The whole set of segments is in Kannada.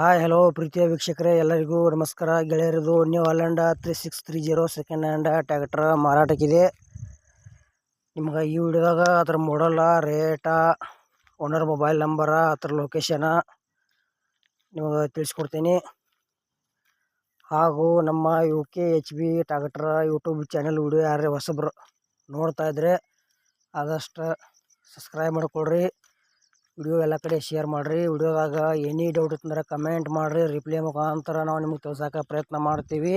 ಹಾಯ್ ಹಲೋ ಪ್ರೀತಿಯ ವೀಕ್ಷಕರೇ, ಎಲ್ಲರಿಗೂ ನಮಸ್ಕಾರ. ಗೆಳೆಯರದು New Holland three six three zero second hand tractor ಮಾರಾಟಕ್ಕಿದೆ. ನಿಮ್ಗೆ ಈ ವಿಡಿಯೋದಾಗ ಅದ್ರ ಮಾಡಲ್ಲ ರೇಟ ಓನರ್ ಮೊಬೈಲ್ ನಂಬರ ಅದ್ರ ಲೊಕೇಶನ ನಿಮಗೆ ತಿಳಿಸ್ಕೊಡ್ತೀನಿ. ಹಾಗೂ ನಮ್ಮ U K H B tractor YouTube channel video ಯಾರೇ ಹೊಸಬ್ರು ನೋಡ್ತಾ ಇದ್ರೆ ಆದಷ್ಟು ಸಬ್ಸ್ಕ್ರೈಬ್ ಮಾಡ್ಕೊಳ್ರಿ ವಿಡಿಯೋ ಎಲ್ಲ ಕಡೆ ಶೇರ್ ಮಾಡಿರಿ. ವಿಡಿಯೋದಾಗ ಎನಿ ಡೌಟ್ ಇತ್ತಂದ್ರೆ ಕಮೆಂಟ್ ಮಾಡಿರಿ. ರಿಪ್ಲೈ ಮುಖಾಂತರ ನಾವು ನಿಮಗೆ ತಿಳ್ಸೋಕೆ ಪ್ರಯತ್ನ ಮಾಡ್ತೀವಿ.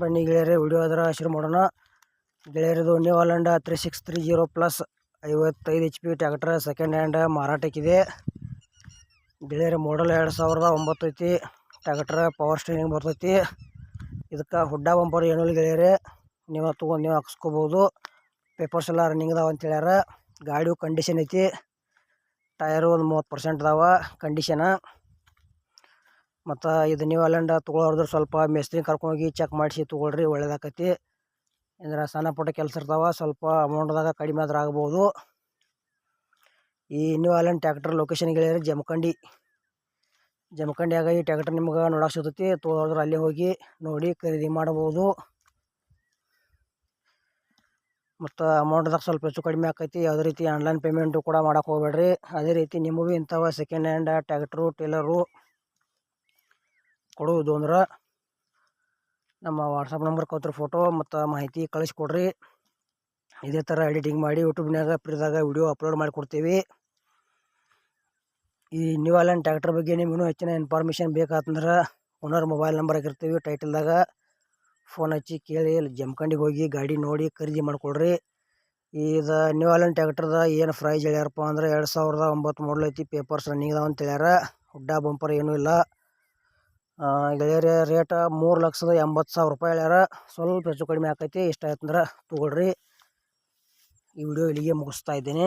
ಬನ್ನಿ ಗೆಳೆಯರೇ, ವಿಡಿಯೋ ಅದರ ಶುರು ಮಾಡೋಣ. ಗೆಳೆಯರದು New Holland three six three zero plus ಐವತ್ತೈದು H P tractor second hand ಮಾರಾಟಕ್ಕಿದೆ ಗೆಳೆಯರ ಮಾಡಲ್ ಎರಡು ಸಾವಿರದ ಒಂಬತ್ತು ಐತಿ. ಟ್ಯಾಕ್ಟ್ರ್ ಪವರ್ ಸ್ಟೀರಿಂಗ್ ಬರ್ತೈತಿ. ಇದಕ್ಕೆ ಹುಡ್ಡ ಬಂಪರ್ ಏನೂ ಗೆಳೆಯರೆ. ನೀವು ತೊಗೊಂಡು ನೀವು ಹಾಕ್ಸ್ಕೊಬೋದು. ಪೇಪರ್ಸ್ ಎಲ್ಲ ರನ್ನಿಂಗ್ ಅದಾವೆ ಅಂತ ಹೇಳ್ಯಾರ. ಗಾಡಿ ಕಂಡೀಷನ್ ಐತಿ. ಟಯರು ಒಂದು ಮೂವತ್ತು ಪರ್ಸೆಂಟ್ ಅದಾವ ಕಂಡೀಷನ ಮತ್ತು ಇದು ನೀವು ಅಲ್ಲಿಂದ ತೊಗೊಳೋರ್ದ್ರೆ ಸ್ವಲ್ಪ ಮೇಸ್ತ್ರಿ ಕರ್ಕೊಂಡೋಗಿ ಚೆಕ್ ಮಾಡಿಸಿ ತೊಗೊಳ್ರಿ, ಒಳ್ಳೇದಾಕತಿ. ಅಂದ್ರೆ ಸಣ್ಣ ಪುಟ್ಟ ಕೆಲಸ ಇರ್ತಾವ, ಸ್ವಲ್ಪ ಅಮೌಂಟ್ದಾಗ ಕಡಿಮೆ ಆದ್ರೆ ಆಗ್ಬೋದು. ಈ ನ್ಯೂ ಐಲ್ಯಾಂಡ್ ಟ್ಯಾಕ್ಟರ್ ಲೊಕೇಶನ್ಗೆ ಹೇಳಿದ್ರೆ ಜಮಖಂಡಿ. ಜಮಖಂಡಿಯಾಗ ಈ ಟ್ಯಾಕ್ಟರ್ ನಿಮ್ಗೆ ನೋಡಕ್ಕೆ ಸಿಗ್ತೈತಿ. ತೊಗೊಳೋದ್ರೆ ಅಲ್ಲಿ ಹೋಗಿ ನೋಡಿ ಖರೀದಿ ಮಾಡ್ಬೋದು. ಮತ್ತು ಅಮೌಂಟ್ದಾಗ ಸ್ವಲ್ಪ ಹೆಚ್ಚು ಕಡಿಮೆ ಆಕೈತಿ. ಯಾವುದೇ ರೀತಿ ಆನ್ಲೈನ್ ಪೇಮೆಂಟು ಕೂಡ ಮಾಡಕ್ಕೆ ಹೋಗ್ಬೇಡ್ರಿ. ಅದೇ ರೀತಿ ನಿಮಗೂ ಇಂಥವ ಸೆಕೆಂಡ್ ಹ್ಯಾಂಡ್ ಟ್ಯಾಕ್ಟ್ರು ಟೇಲರು ಕೊಡುವುದು ಅಂದ್ರೆ ನಮ್ಮ ವಾಟ್ಸಪ್ ನಂಬರ್ ಕೊತ್ರ ಫೋಟೋ ಮತ್ತು ಮಾಹಿತಿ ಕಳಿಸ್ಕೊಡ್ರಿ. ಇದೇ ಥರ ಎಡಿಟಿಂಗ್ ಮಾಡಿ ಯೂಟ್ಯೂಬ್ನಾಗ ಪ್ರಿದಾಗ ವಿಡಿಯೋ ಅಪ್ಲೋಡ್ ಮಾಡಿಕೊಡ್ತೀವಿ. ಈ ನ್ಯೂ ಆನ್ಲೈನ್ ಟ್ಯಾಕ್ಟ್ರ್ ಬಗ್ಗೆ ನಿಮಗೂ ಹೆಚ್ಚಿನ ಇನ್ಫಾರ್ಮೇಷನ್ ಬೇಕಾತಂದ್ರೆ ಓನರ್ ಮೊಬೈಲ್ ನಂಬರ್ ಆಗಿರ್ತೀವಿ ಟೈಟಲ್ದಾಗ ಫೋನ್ ಹಚ್ಚಿ ಕೇಳಿ ಅಲ್ಲಿ ಜಮಖಂಡಿಗೆ ಹೋಗಿ ಗಾಡಿ ನೋಡಿ ಖರೀದಿ ಮಾಡಿಕೊಡ್ರಿ. ಇದು ನ್ಯೂ ಐಲ್ಯಾಂಡ್ ಟ್ಯಾಕ್ಟರ್ದ ಏನು ಪ್ರೈಸ್ ಹೇಳ್ಯಾರಪ್ಪ ಅಂದ್ರೆ ಎರಡು ಸಾವಿರದ ಒಂಬತ್ತು ಮಾಡಲ್ ಐತಿ ಪೇಪರ್ಸ್ ರನ್ನಿಂಗ್ ಅಂತ ಹೇಳ್ಯಾರ. ಹುಡ್ಡ ಬಂಪರ್ ಏನೂ ಇಲ್ಲ. ಗೆಳೆಯರ ರೇಟ ಮೂರು ಲಕ್ಷದ ಎಂಬತ್ತು ಸಾವಿರ ರೂಪಾಯಿ ಹೇಳ್ಯಾರ. ಸ್ವಲ್ಪ ಹೆಚ್ಚು ಕಡಿಮೆ ಆಕೈತಿ ಇಷ್ಟ ಆಯ್ತಂದ್ರೆ ತೊಗೊಳ್ರಿ. ಈ ವಿಡಿಯೋ ಇಲ್ಲಿಗೆ ಮುಗಿಸ್ತಾ ಇದ್ದೀನಿ.